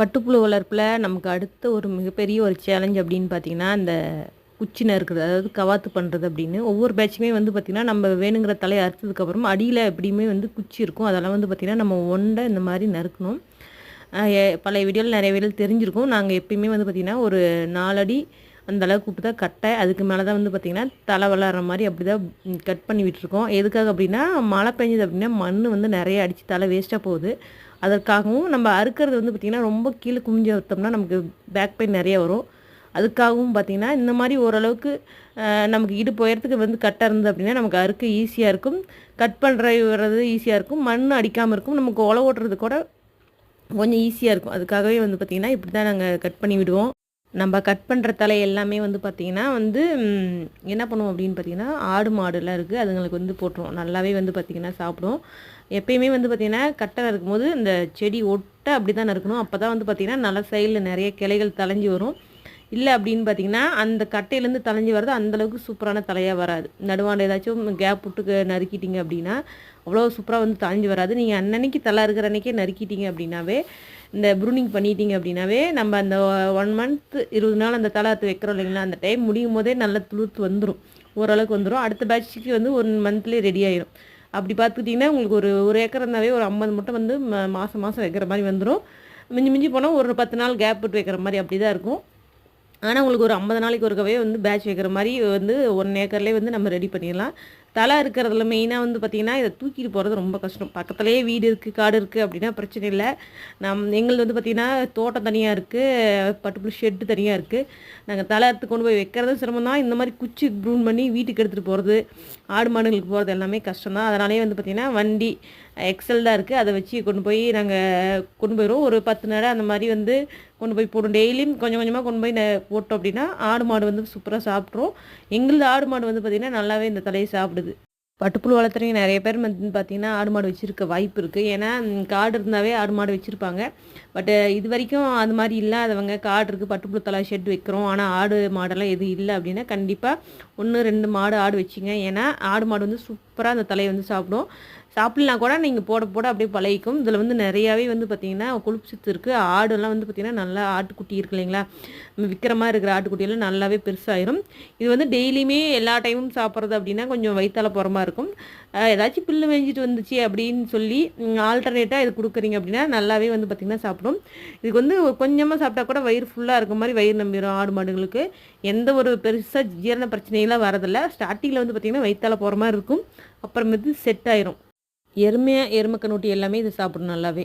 பட்டுப்புழு வளர்ப்பில் நமக்கு அடுத்த ஒரு மிகப்பெரிய ஒரு சேலஞ்ச் அப்படின்னு பார்த்தீங்கன்னா இந்த குச்சி நறுக்கிறது அதாவது கவாத்து பண்ணுறது அப்படின்னு. ஒவ்வொரு பேட்சுமே வந்து பார்த்திங்கன்னா நம்ம வேணுங்கிற தலையை அறுத்ததுக்கப்புறம் அடியில் எப்படியுமே வந்து குச்சி இருக்கும். அதெல்லாம் வந்து பார்த்திங்கன்னா நம்ம ஒண்டை இந்த மாதிரி நறுக்கணும். பழைய வீடியோவில் நிறைய வீடியோ தெரிஞ்சிருக்கும். நாங்கள் எப்பயுமே வந்து பார்த்திங்கன்னா ஒரு நாலடி அந்த அளவுக்கு விட்டு தான் கட்டை. அதுக்கு மேலே தான் வந்து பார்த்திங்கன்னா தலை வளர்கிற மாதிரி அப்படி தான் கட் பண்ணி விட்டுருக்கோம். எதுக்காக அப்படின்னா மழை பெஞ்சது அப்படின்னா மண் வந்து நிறைய அடித்து தலை வேஸ்ட்டாக போகுது. அதற்காகவும் நம்ம அறுக்கிறது வந்து பார்த்திங்கன்னா ரொம்ப கீழே குமிஞ்சு அறுத்தோம்னா நமக்கு பேக் பெயின் நிறைய வரும். அதுக்காகவும் பார்த்திங்கன்னா இந்த மாதிரி ஓரளவுக்கு நமக்கு இடுப்பு உயரத்துக்கு வந்து கட்டாக இருந்தது அப்படின்னா நமக்கு அறுக்க ஈஸியாக இருக்கும். கட் பண்ணுற ஈஸியாக இருக்கும். மண் அடிக்காமல் இருக்கும். நமக்கு உழவு ஓட்டுறது கூட கொஞ்சம் ஈஸியாக இருக்கும். அதுக்காகவே வந்து பார்த்திங்கன்னா இப்படி தான் நாங்கள் கட் பண்ணி விடுவோம். நம்ம கட் பண்ணுற தலை எல்லாமே வந்து பார்த்திங்கன்னா வந்து என்ன பண்ணுவோம் அப்படின்னு பார்த்தீங்கன்னா ஆடு மாடுலாம் இருக்குது அதுங்களுக்கு வந்து போட்டுருவோம். நல்லாவே வந்து பார்த்திங்கன்னா சாப்பிடும் எப்பயுமே வந்து பார்த்திங்கன்னா கட்டை இருக்கும்போது இந்த செடி ஒட்ட அப்படி தான் இருக்கணும் அப்போ தான் வந்து பார்த்திங்கன்னா நல்ல சைடில் நிறைய கிளைகள் தலைஞ்சி வரும். இல்லை அப்படின்னு பார்த்தீங்கன்னா அந்த கட்டையிலேருந்து தளைஞ்சு வர்றது அந்தளவுக்கு சூப்பரான தலையாக வராது. நடுவாண்ட ஏதாச்சும் கேப் விட்டு நறுக்கிட்டீங்க அப்படின்னா அவ்வளோ சூப்பராக வந்து தளைஞ்சு வராது. நீங்கள் அன்னன்னைக்கு தலை இருக்கிற அன்றைக்கே நறுக்கிட்டீங்க அப்படின்னாவே இந்த ப்ரூனிங் பண்ணிட்டீங்க அப்படின்னாவே நம்ம அந்த ஒன் மந்த் இருபது நாள் அந்த தலை அறுத்து வைக்கிறோம் இல்லைங்களா அந்த டைம் முடியும் போதே நல்ல துளுத்து வந்துடும் ஓரளவுக்கு வந்துடும் அடுத்த பேட்சுக்கு வந்து ஒன் மந்த்லேயே ரெடி ஆயிடும் அப்படி பார்த்துக்கிட்டிங்கன்னா உங்களுக்கு ஒரு ஒரு ஏக்கர் இருந்தாவே ஒரு ஐம்பது மட்டும் வந்து மாதம் மாதம் வைக்கிற மாதிரி வந்துடும் மிஞ்சி மிஞ்சி போனால் ஒரு பத்து நாள் கேப் விட்டு வைக்கிற மாதிரி அப்படி தான் இருக்கும். ஆனால் உங்களுக்கு ஒரு ஐம்பது நாளைக்கு ஒருக்கவே வந்து பேட்ச் வைக்கிற மாதிரி வந்து ஒன் ஏக்கர்லேயே வந்து நம்ம ரெடி பண்ணிடலாம். தலை இருக்கிறதுல மெயினாக வந்து பார்த்திங்கன்னா இதை தூக்கிட்டு போகிறது ரொம்ப கஷ்டம். பக்கத்துலேயே வீடு இருக்குது காடு இருக்குது அப்படின்னா பிரச்சனை இல்லை. நம் எங்களுது வந்து பார்த்திங்கன்னா தோட்டம் தனியாக இருக்குது பட்டுப்புழு ஷெட்டு தனியாக இருக்குது நாங்கள் தலை அறுத்து கொண்டு போய் வைக்கிறதும் சிரமம் தான். இந்த மாதிரி குச்சி ப்ரூன் பண்ணி வீட்டுக்கு எடுத்துகிட்டு போகிறது ஆடு மாடுகளுக்கு போகிறது எல்லாமே கஷ்டம் தான். அதனாலே வந்து பார்த்திங்கன்னா வண்டி எக்ஸல் தான் இருக்குது அதை வச்சு கொண்டு போய் நாங்கள் கொண்டு போயிடுவோம் ஒரு பத்து நேரம் அந்த மாதிரி வந்து கொண்டு போய் போடும் டெய்லியும் கொஞ்சம் கொஞ்சமாக கொண்டு போய் ந- போட்டோம் அப்படின்னா ஆடு மாடு வந்து சூப்பராக சாப்பிட்றோம் எங்களுது ஆடு மாடு வந்து பார்த்திங்கன்னா நல்லாவே இந்த தலையை சாப்பிடுது. பட்டுப்புழு வளர்த்துறவங்க நிறைய பேர் வந்து பார்த்திங்கன்னா ஆடு மாடு வச்சுருக்க வாய்ப்பு இருக்குது ஏன்னா காடு இருந்தாவே ஆடு மாடு வச்சுருப்பாங்க. பட்டு இது வரைக்கும் அது மாதிரி இல்லாதவங்க காடு இருக்குது பட்டுப்புழு தலை ஷெட் வைக்கிறோம். ஆனால் ஆடு மாடெல்லாம் எதுவும் இல்லை அப்படின்னா கண்டிப்பாக ஒன்று ரெண்டு மாடு ஆடு வச்சிங்க. ஏன்னா ஆடு மாடு வந்து சூப்பராக அந்த தலையை வந்து சாப்பிடும். சாப்பிட்லாம் கூட நீங்கள் போட போட அப்படியே பழகிக்கும். இதில் வந்து நிறையாவே வந்து பார்த்திங்கன்னா கொழுப்பு சத்து இருக்குது ஆடுலாம் வந்து பார்த்திங்கன்னா நல்லா ஆட்டுக்குட்டி இருக்கு இல்லைங்களா? நம்ம விற்கிற மாதிரி இருக்கிற ஆட்டுக்குட்டியெல்லாம் நல்லாவே பெருசாயிரும். இது வந்து டெய்லியுமே எல்லா டைமும் சாப்பிட்றது அப்படின்னா கொஞ்சம் வயிற்றால போகிற மாதிரி இருக்கும். ஏதாச்சும் புல்லு மேய்ஞ்சிட்டு வந்துச்சு அப்படின்னு சொல்லி ஆல்டர்னேட்டாக இது கொடுக்குறீங்க அப்படின்னா நல்லாவே வந்து பார்த்திங்கன்னா சாப்பிடும். இதுக்கு வந்து கொஞ்சமாக சாப்பிட்டா கூட வயிறு ஃபுல்லாக இருக்க மாதிரி வயிறு நம்பிடும் ஆடு மாடுகளுக்கு. எந்த ஒரு பெருசாக ஜீரண பிரச்சனையெல்லாம் வரதில்லை ஸ்டார்டிங்கில் வந்து பார்த்திங்கன்னா வயிற்றால போகிற மாதிரி இருக்கும். அப்புறமேட்டு செட் ஆயிரும். எருமையாக எருமை எல்லாமே இது சாப்பிடும் நல்லாவே.